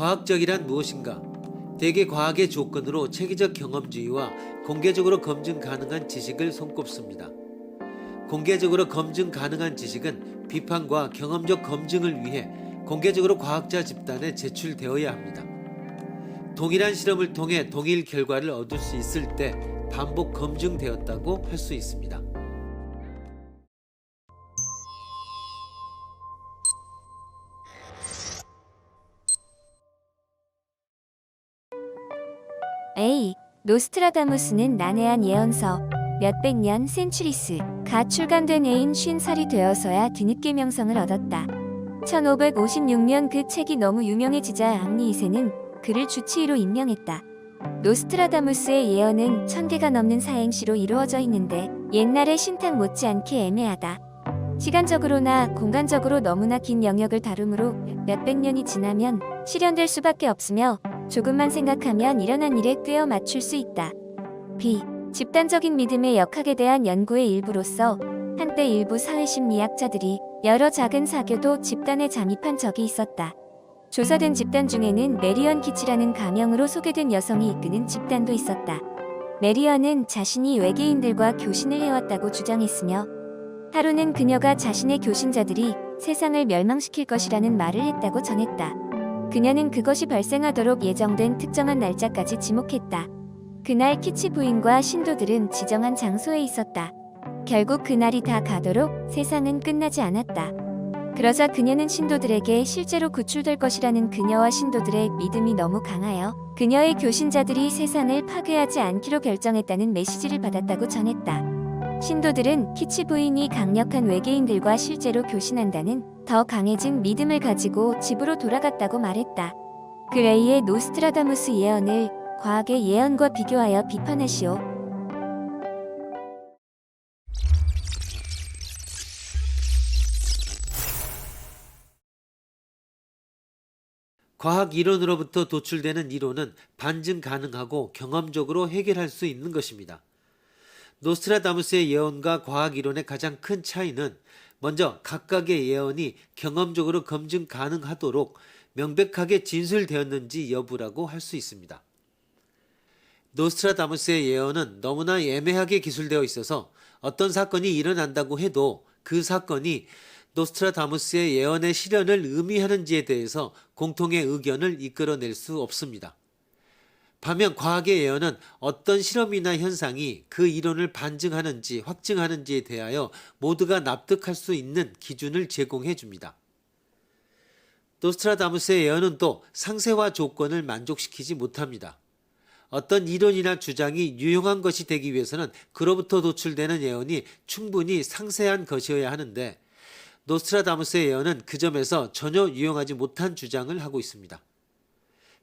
과학적이란 무엇인가? 대개 과학의 조건으로 체계적 경험주의와 공개적으로 검증 가능한 지식을 손꼽습니다. 공개적으로 검증 가능한 지식은 비판과 경험적 검증을 위해 공개적으로 과학자 집단에 제출되어야 합니다. 동일한 실험을 통해 동일 결과를 얻을 수 있을 때 반복 검증되었다고 할 수 있습니다. A. 노스트라다무스는 난해한 예언서 몇백 년 센츄리스 가 출간된 해인 쉰살이 되어서야 뒤늦게 명성을 얻었다. 1556년 그 책이 너무 유명해지자 앙리 2세는 그를 주치의로 임명했다. 노스트라다무스의 예언은 천 개가 넘는 사행시로 이루어져 있는데 옛날의 신탁 못지않게 애매하다. 시간적으로나 공간적으로 너무나 긴 영역을 다루므로 몇백 년이 지나면 실현될 수밖에 없으며 조금만 생각하면 일어난 일에 꿰어 맞출 수 있다. B. 집단적인 믿음의 역학에 대한 연구의 일부로서 한때 일부 사회심리학자들이 여러 작은 사교도 집단에 잠입한 적이 있었다. 조사된 집단 중에는 메리언 키치라는 가명으로 소개된 여성이 이끄는 집단도 있었다. 메리언은 자신이 외계인들과 교신을 해왔다고 주장했으며 하루는 그녀가 자신의 교신자들이 세상을 멸망시킬 것이라는 말을 했다고 전했다. 그녀는 그것이 발생하도록 예정된 특정한 날짜까지 지목했다. 그날 키치 부인과 신도들은 지정한 장소에 있었다. 결국 그날이 다 가도록 세상은 끝나지 않았다. 그러자 그녀는 신도들에게 실제로 구출될 것이라는 그녀와 신도들의 믿음이 너무 강하여 그녀의 교신자들이 세상을 파괴하지 않기로 결정했다는 메시지를 받았다고 전했다. 신도들은 키치 부인이 강력한 외계인들과 실제로 교신한다는 더 강해진 믿음을 가지고 집으로 돌아갔다고 말했다. 그레이의 노스트라다무스 예언을 과학의 예언과 비교하여 비판하시오. 과학 이론으로부터 도출되는 이론은 반증 가능하고 경험적으로 해결할 수 있는 것입니다. 노스트라다무스의 예언과 과학 이론의 가장 큰 차이는 먼저 각각의 예언이 경험적으로 검증 가능하도록 명백하게 진술되었는지 여부라고 할 수 있습니다. 노스트라다무스의 예언은 너무나 애매하게 기술되어 있어서 어떤 사건이 일어난다고 해도 그 사건이 노스트라다무스의 예언의 실현을 의미하는지에 대해서 공통의 의견을 이끌어낼 수 없습니다. 반면 과학의 예언은 어떤 실험이나 현상이 그 이론을 반증하는지 확증하는지에 대하여 모두가 납득할 수 있는 기준을 제공해 줍니다. 노스트라다무스의 예언은 또 상세와 조건을 만족시키지 못합니다. 어떤 이론이나 주장이 유용한 것이 되기 위해서는 그로부터 도출되는 예언이 충분히 상세한 것이어야 하는데 노스트라다무스의 예언은 그 점에서 전혀 유용하지 못한 주장을 하고 있습니다.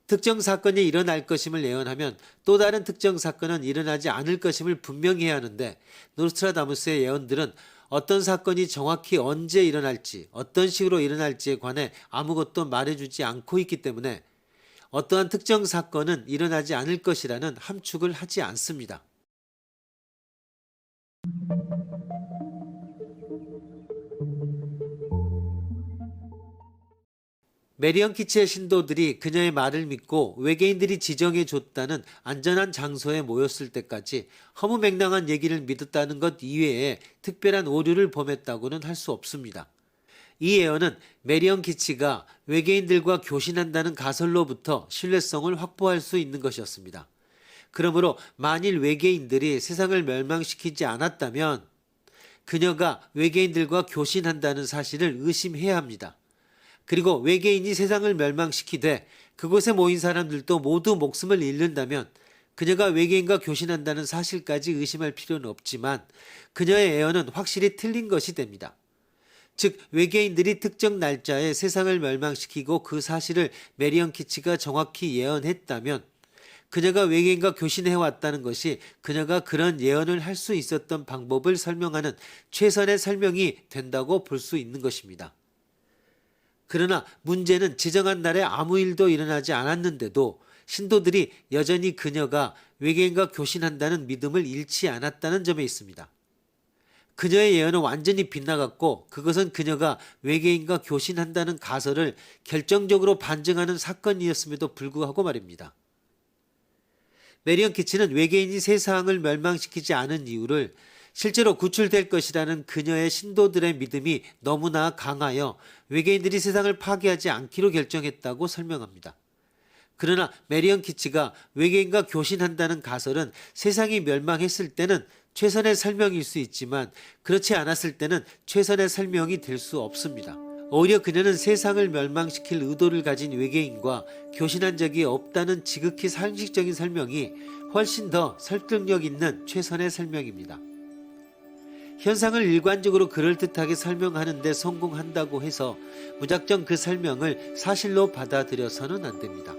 특정 사건이 일어날 것임을 예언하면 또 다른 특정 사건은 일어나지 않을 것임을 분명히 해야 하는데 노스트라다무스의 예언들은 어떤 사건이 정확히 언제 일어날지 어떤 식으로 일어날지에 관해 아무것도 말해주지 않고 있기 때문에 어떠한 특정 사건은 일어나지 않을 것이라는 함축을 하지 않습니다. 메리언 키치의 신도들이 그녀의 말을 믿고 외계인들이 지정해 줬다는 안전한 장소에 모였을 때까지 허무맹랑한 얘기를 믿었다는 것 이외에 특별한 오류를 범했다고는 할 수 없습니다. 이 예언은 메리언 키치가 외계인들과 교신한다는 가설로부터 신뢰성을 확보할 수 있는 것이었습니다. 그러므로 만일 외계인들이 세상을 멸망시키지 않았다면 그녀가 외계인들과 교신한다는 사실을 의심해야 합니다. 그리고 외계인이 세상을 멸망시키되 그곳에 모인 사람들도 모두 목숨을 잃는다면 그녀가 외계인과 교신한다는 사실까지 의심할 필요는 없지만 그녀의 예언은 확실히 틀린 것이 됩니다. 즉 외계인들이 특정 날짜에 세상을 멸망시키고 그 사실을 메리언 키치가 정확히 예언했다면 그녀가 외계인과 교신해 왔다는 것이 그녀가 그런 예언을 할 수 있었던 방법을 설명하는 최선의 설명이 된다고 볼 수 있는 것입니다. 그러나 문제는 지정한 날에 아무 일도 일어나지 않았는데도 신도들이 여전히 그녀가 외계인과 교신한다는 믿음을 잃지 않았다는 점에 있습니다. 그녀의 예언은 완전히 빗나갔고 그것은 그녀가 외계인과 교신한다는 가설을 결정적으로 반증하는 사건이었음에도 불구하고 말입니다. 메리언 키치는 외계인이 세상을 멸망시키지 않은 이유를 실제로 구출될 것이라는 그녀의 신도들의 믿음이 너무나 강하여 외계인들이 세상을 파괴하지 않기로 결정했다고 설명합니다. 그러나 메리언 키치가 외계인과 교신한다는 가설은 세상이 멸망했을 때는 최선의 설명일 수 있지만 그렇지 않았을 때는 최선의 설명이 될 수 없습니다. 오히려 그녀는 세상을 멸망시킬 의도를 가진 외계인과 교신한 적이 없다는 지극히 상식적인 설명이 훨씬 더 설득력 있는 최선의 설명입니다. 현상을 일관적으로 그럴듯하게 설명하는데 성공한다고 해서 무작정 그 설명을 사실로 받아들여서는 안 됩니다.